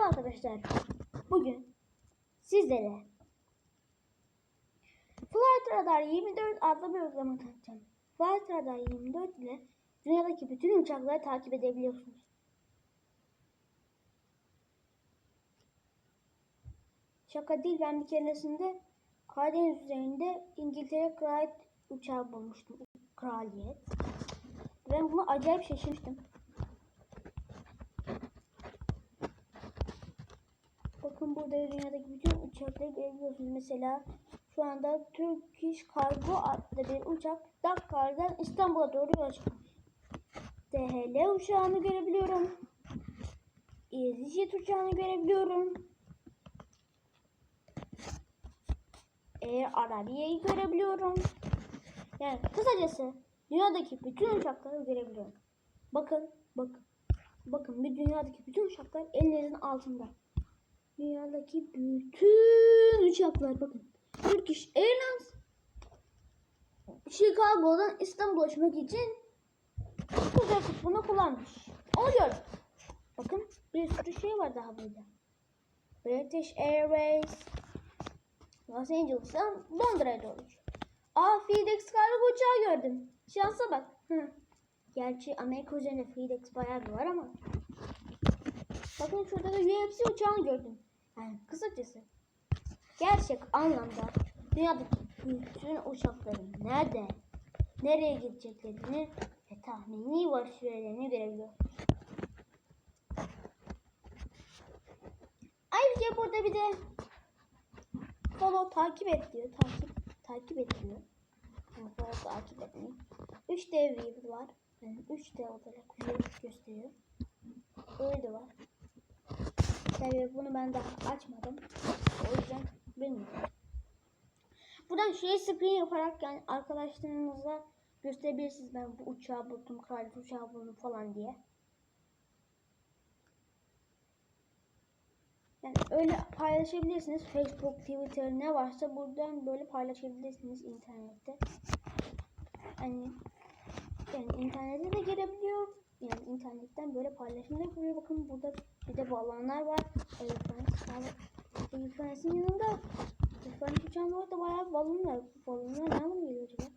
Merhaba arkadaşlar. Bugün sizlere Flight Radar 24 adlı bir uygulama tanıtacağım. Flight Radar 24 ile dünyadaki bütün uçakları takip edebiliyorsunuz. Şaka değil ben bir keresinde Karadeniz üzerinde İngiltere Kraliyet uçağı bulmuştum. Kraliyet. Ben bunu acayip şaşırmıştım. Bakın burada dünyadaki bütün uçakları görebiliyorsunuz. Mesela şu anda Turkish Cargo adlı bir uçak Dakkar'dan İstanbul'a doğru yola. DHL uçağını görebiliyorum. EasyJet uçağını görebiliyorum. Air Arabia'yı görebiliyorum. Yani kısacası dünyadaki bütün uçakları görebiliyorum. Bakın, bakın. Bakın bir dünyadaki bütün uçaklar ellerinizin altında. Dünyadaki bütün uçaklar bakın. Turkish Airlines Chicago'dan İstanbul'a uçmak için kuzey kutbunu kullanmış. Oluyor. Bakın bir sürü şey var daha burada. British Airways Los Angeles'tan Londra'ya doğru. Aa FedEx kargo uçağı gördüm. Şansa bak. Gerçi Amerika üzerinde FedEx bayağı bir var ama. Bakın şurada da UFC uçağını gördüm. Yani kısacası gerçek anlamda dünyadaki bütün uçakların nerede, nereye gideceklerini ve tahmini varış sürelerini görebiliyoruz. Ayrıca burada bir de follow takip et diyor. Takip takip et diyor. Follow takip etmeyi. 3D view var. Yani 3D olarak gösteriyor. Öyle de var. Tabii bunu ben daha açmadım. O yüzden bilmiyorum. Buradan şey screen yaparak yani arkadaşlarınıza gösterebilirsiniz. Ben bu uçağı buldum, kraliyet uçağı buldum falan diye. Yani öyle paylaşabilirsiniz. Facebook, Twitter ne varsa buradan böyle paylaşabilirsiniz internette. Yani, yani internete de girebiliyor. Yani internetten böyle paylaşım da yapılıyor. Bakın burada bir de balonlar var. Airfrance'in yanında Airfrance uçağında orada bayağı balon var. Balonlar nereden geliyor acaba?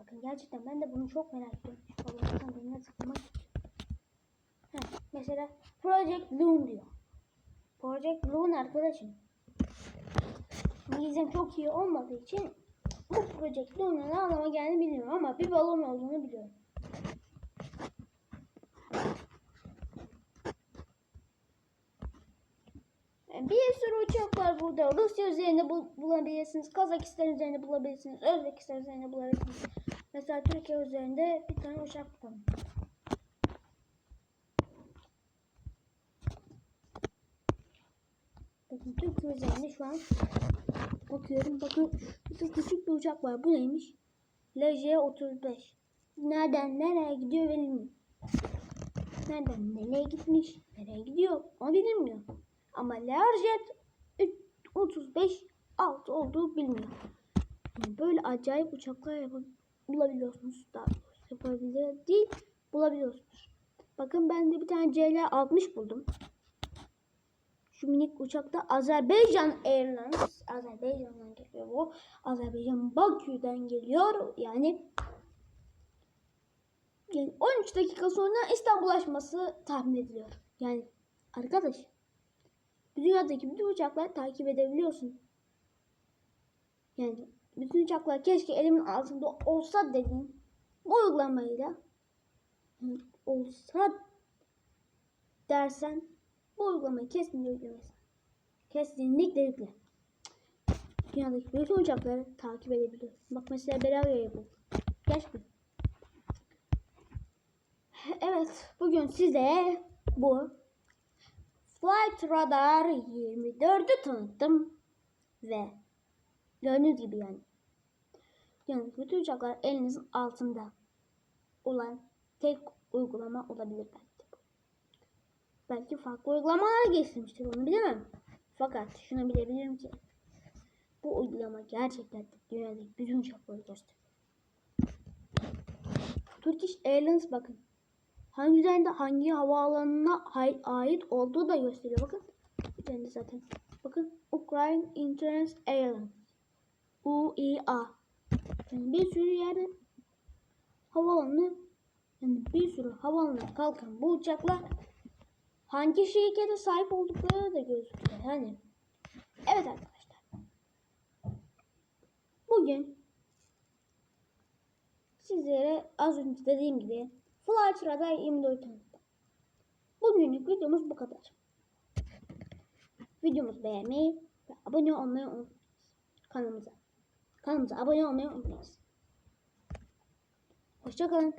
Bakın gerçekten ben de bunu çok merak ediyorum. Şu balonlardan birine tıklamak mesela Project Loon diyor. Project Loon arkadaşım. İngilizcem çok iyi olmadığı için bu Project Loon'un ne anlama geldiğini bilmiyorum ama bir balon olduğunu biliyorum. Bir sürü uçak var burada. Rusya üzerinde bul bulabilirsiniz. Kazakistan üzerinde bulabilirsiniz. Özbekistan üzerinde bulabilirsiniz. Mesela Türkiye üzerinde bir tane uçak bulalım. Bakın Türkiye üzerinde şu an bakıyorum. Bakın şurada küçük bir uçak var. Bu neymiş? LJ-35. Nereden nereye gidiyor bilmiyorum. Nereden nereye gitmiş? Nereye gidiyor? Onu bilmiyor. Ama Learjet 35 alt olduğu bilmiyor. Yani böyle acayip uçaklar bulabiliyorsunuz. Daha yapabilir değil bulabiliyorsunuz. Bakın ben de bir tane CL60 buldum. Şu minik uçakta Azerbaycan Airlines Azerbaycan'dan geliyor bu. Azerbaycan Bakü'den geliyor. Yani yani 13 dakika sonra İstanbul açması tahmin ediliyor. Yani arkadaş dünyadaki bütün uçakları takip edebiliyorsun. Yani bütün uçaklar keşke elimin altında olsa dedin. Bu uygulamayla olsa dersen bu uygulamayı kesinlikle yüklemesin. Kesinlikle yükle. Dünyadaki bütün uçakları takip edebiliyorsun. Bak mesela bul. Geç bir. Evet, bugün size bu Flight Radar 24'ü tanıttım ve gördüğünüz gibi yani yani bütün uçaklar elinizin altında olan tek uygulama olabilir belki. Belki farklı uygulamalar geliştirmiştir onu bilemem. Fakat şunu bilebilirim ki bu uygulama gerçekten dünyadaki bütün uçakları gösteriyor. Turkish Airlines bakın hangi üzerinde hangi havaalanına ait olduğu da gösteriyor. Bakın. Üzerinde zaten. Bakın. Ukraine Insurance Airlines. UIA. Yani bir sürü yerde havaalanı yani bir sürü havaalanına kalkan bu uçaklar hangi şirkete sahip oldukları da gözüküyor. Yani evet arkadaşlar. Bugün sizlere az önce dediğim gibi Flight Radar 24 tanıttım. Bugünlük videomuz bu kadar. Videomuzu beğenmeyi ve abone olmayı unutmayınız. Kanalımıza. Kanalımıza abone olmayı unutmayınız. Hoşçakalın.